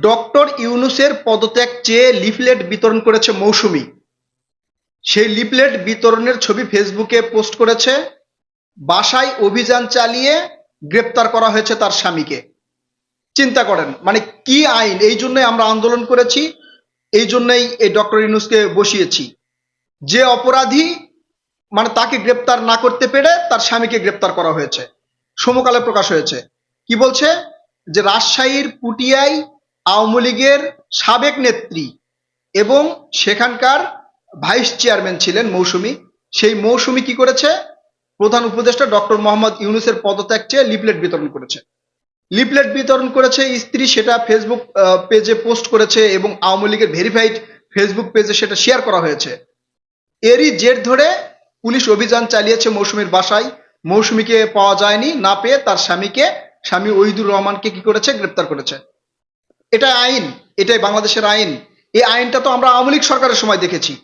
Doctor ইউনুসের পদত্যাগ চেয়ে লিফলেট বিতরণ করেছে মৌসুমি। সেই লিফলেট বিতরণের ছবি ফেসবুকে পোস্ট করেছে। বাসায় অভিযান চালিয়ে গ্রেপ্তার করা হয়েছে তার স্বামীকে। চিন্তা করেন মানে কি আইন? এই জন্যই আমরা আন্দোলন করেছি, এই জন্যই এই ডক্টর ইউনুসকে বসিয়েছি। যে অপরাধী মানে তাকে গ্রেপ্তার না করতে পেরে তার স্বামীকে গ্রেপ্তার করা হয়েছে। সমকালে প্রকাশ হয়েছে। কি বলছে? যে রাজশাহীর পুটিয়ায় আওয়ামী লীগের সাবেক নেত্রী এবং সেখানকার ভাইস চেয়ারম্যান ছিলেন মৌসুমী। সেই মৌসুমী কি করেছে? প্রধান উপদেষ্টা ডক্টর মোহাম্মদ ইউনুসের পদত্যাগ চেয়ে লিফলেট বিতরণ করেছে। লিফলেট বিতরণ করেছে স্ত্রী, সেটা ফেসবুক পেজে পোস্ট করেছে এবং আওয়ামী লীগের ভেরিফাইড ফেসবুক পেজে সেটা শেয়ার করা হয়েছে। এরই জের ধরে পুলিশ অভিযান চালিয়েছে মৌসুমীর বাসায়। মৌসুমীকে পাওয়া যায়নি, না পেয়ে তার স্বামীকে, স্বামী ওহিদুর রহমানকে কি করেছে? গ্রেপ্তার করেছে। এটা আইন এটাই বাংলাদেশের আইন। এই আইনটা তো আমরা আওয়ামী লীগ সরকারের সময় দেখেছি।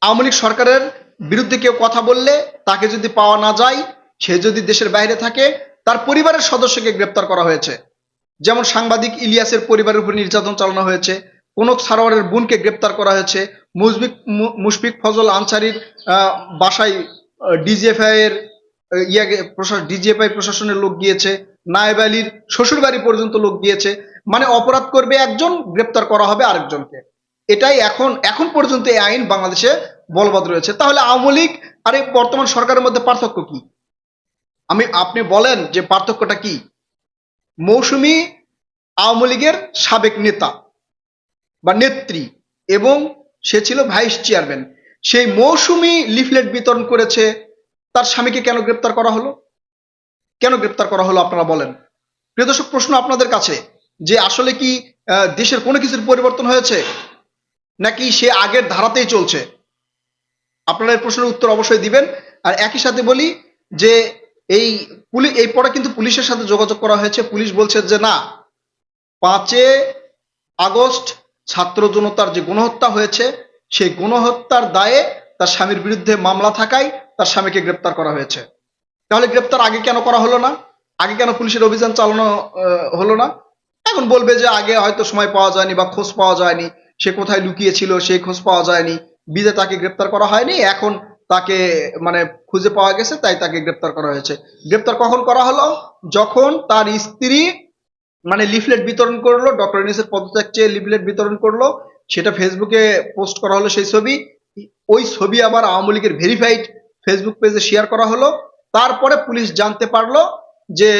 আওয়ামী লীগ সরকারের বিরুদ্ধে কেউ কথা বললে তাকে যদি পাওয়া না যায় সে যদি দেশের বাইরে থাকে তার পরিবারের সদস্যকে গ্রেপ্তার করা হয়েছে। যেমন সাংবাদিক ইলিয়াসের পরিবারের উপর নির্যাতন চালানো হয়েছে কনক সারোয়ারের বোনকে গ্রেপ্তার করা হয়েছে মুশফিক মু- মুশফিক ফজল আনসারির বাসায় ডিজিএফআই এর আহ, ইয়াকে ডিজিএফআই প্রশাসনের লোক গিয়েছে নায়েব আলীর শ্বশুর বাড়ি পর্যন্ত লোক গিয়েছে। মানে অপরাধ করবে একজন, গ্রেপ্তার করা হবে আরেকজনকে। এটাই এখন এখন পর্যন্ত এই আইন বাংলাদেশে বলবৎ রয়েছে। তাহলে আওয়ামী লীগ, আর এই বর্তমান সরকারের মধ্যে পার্থক্য কি? আমি, আপনি বলেন যে পার্থক্যটা কি? মৌসুমি আওয়ামী লীগের সাবেক নেতা বা নেত্রী এবং সে ছিল ভাইস চেয়ারম্যান। সেই মৌসুমি লিফলেট বিতরণ করেছে, তার স্বামীকে কেন গ্রেপ্তার করা হলো? কেন গ্রেপ্তার করা হলো, আপনারা বলেন। প্রিয় দর্শক, প্রশ্ন আপনাদের কাছে। যে আসলে কি দেশের কোনো কিছুর পরিবর্তন হয়েছে? নাকি সে আগের ধারাতেই চলছে? আপনারা এই প্রশ্নের উত্তর অবশ্যই দিবেন। আর একই সাথে বলি যে এই পুলিশ এই পরে কিন্তু পুলিশের সাথে যোগাযোগ করা হয়েছে। পুলিশ বলছে যে না, পাঁচে আগস্ট ছাত্র জনতার যে গণহত্যা হয়েছে, সেই গণহত্যার দায়ে তার স্বামীর বিরুদ্ধে মামলা থাকায় তার স্বামীকে গ্রেপ্তার করা হয়েছে। তাহলে গ্রেপ্তার আগে কেন করা হলো না? আগে কেন পুলিশের অভিযান চালানো হলো না? এখন বলবে যে আগে হয়তো সময় পাওয়া যায়নি বা খোঁজ পাওয়া যায়নি, সে কোথায় লুকিয়ে ছিল সেই খোঁজ পাওয়া যায়নি। বিদে তাকে গ্রেপ্তার করা হয়নি, এখন তাকে মানে খুঁজে পাওয়া গেছে, তাই তাকে গ্রেপ্তার করা হয়েছে। গ্রেপ্তার কখন করা হলো? যখন তার স্ত্রী মানে লিফলেট বিতরণ করল, ডক্টর ইউনিসের পদত্যাগ চেয়ে লিফলেট বিতরণ করল, সেটা ফেসবুকে পোস্ট করা হলো সেই ছবি। ওই ছবি আবার আওয়ামী লীগের ভেরিফাইড ফেসবুক পেজে শেয়ার করা হলো। তারপরে পুলিশ জানতে পারল যে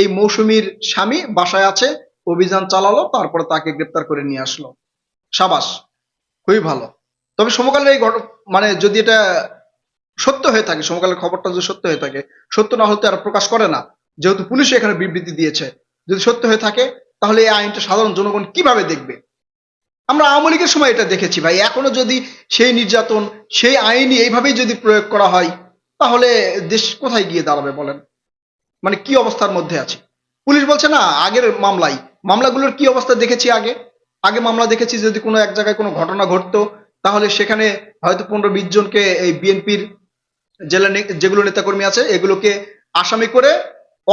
এই মৌসুমীর স্বামী বাসায় আছে। অভিযান চালালো, তারপরে তাকে গ্রেপ্তার করে নিয়ে আসলো। সাবাস, খুবই ভালো। তবে সমকালের এই মানে যদি এটা সত্য হয়ে থাকে, সমকালের খবরটা যদি সত্য হয়ে থাকে, সত্য না হলে আর প্রকাশ করে না, যেহেতু পুলিশ এখানে বিবৃতি দিয়েছে, যদি সত্য হয়ে থাকে, তাহলে এই আইনটা সাধারণ জনগণ কীভাবে দেখবে? আমরা আওয়ামী লীগের সময় এটা দেখেছি ভাই, এখনও যদি সেই নির্যাতন, সেই আইনই এইভাবেই যদি প্রয়োগ করা হয়, তাহলে দেশ কোথায় গিয়ে দাঁড়াবে বলেন? মানে কি অবস্থার মধ্যে আছে? পুলিশ বলছে, না, আগের মামলায় মামলাগুলোর কি অবস্থা দেখেছি আগে? আগে মামলা দেখেছি যদি কোনো এক জায়গায় কোনো ঘটনা ঘটতো, তাহলে সেখানে হয়তো পনেরো বিশ জনকে এই বিএনপির জেলা যেগুলো নেতাকর্মী আছে, এগুলোকে আসামি করে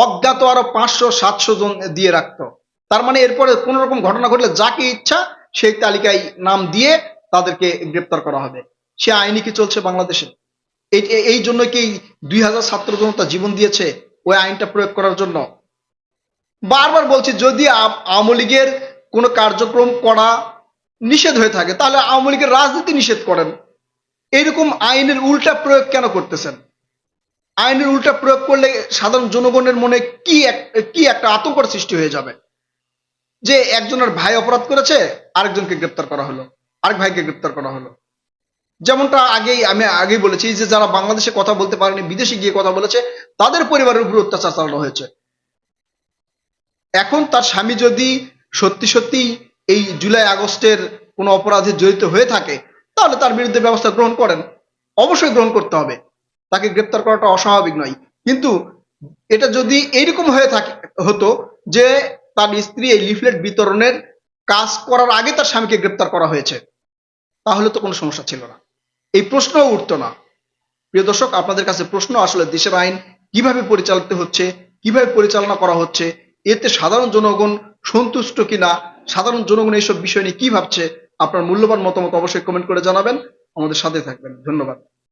অজ্ঞাত আরও পাঁচশো, সাতশো জন দিয়ে রাখতো। তার মানে এরপরে কোন রকম ঘটনা ঘটলে যাকে ইচ্ছা, সেই তালিকায় নাম দিয়ে তাদেরকে গ্রেপ্তার করা হবে। সে আইনি কি চলছে বাংলাদেশে? এই জন্য কি দুই হাজার ছাত্র জনতা জীবন দিয়েছে ওই আইনটা প্রয়োগ করার জন্য? বারবার বলছি, যদি আওয়ামী লীগের কোনো কার্যক্রম করা নিষেধ হয়ে থাকে, তাহলে আওয়ামী লীগের রাজনীতি নিষেধ করেন। এরকম আইনের উল্টা প্রয়োগ কেন করতেছেন? আইনের উল্টা প্রয়োগ করলে সাধারণ জনগণের মনে কি এক, কি একটা আতঙ্কর সৃষ্টি হয়ে যাবে? যে একজনের ভাই অপরাধ করেছে, আরেকজনকে গ্রেপ্তার করা হলো, আরেক ভাইকে গ্রেপ্তার করা হলো। যেমনটা আগেই আমি আগেই বলেছি যে, যারা বাংলাদেশে কথা বলতে পারেনি, বিদেশে গিয়ে কথা বলেছে, তাদের পরিবারের উপর অত্যাচার চালানো হয়েছে। এখন তার স্বামী যদি সত্যি সত্যি এই জুলাই আগস্টের কোনো অপরাধে জড়িত হয়ে থাকে, তাহলে তার বিরুদ্ধে ব্যবস্থা গ্রহণ করেন। অবশ্যই গ্রহণ করতে হবে। তাকে গ্রেপ্তার করাটা অস্বাভাবিক নয়। কিন্তু এটা যদি এইরকম হয়ে থাকে, হতো যে তার স্ত্রী এই লিফলেট বিতরণের কাজ করার আগে তার স্বামীকে গ্রেপ্তার করা হয়েছে, তাহলে তো কোনো সমস্যা ছিল না। এই প্রশ্নও উঠতো না। প্রিয় দর্শক, আপনাদের কাছে প্রশ্ন আসলে দেশের আইন কীভাবে পরিচালিত হচ্ছে, কীভাবে পরিচালনা করা হচ্ছে এতে সাধারণ জনগণ সন্তুষ্ট কিনা, সাধারণ জনগণ এইসব বিষয় নিয়ে কি ভাবছে, আপনার মূল্যবান মতামত অবশ্যই কমেন্ট করে জানাবেন। আমাদের সাথে থাকবেন। ধন্যবাদ।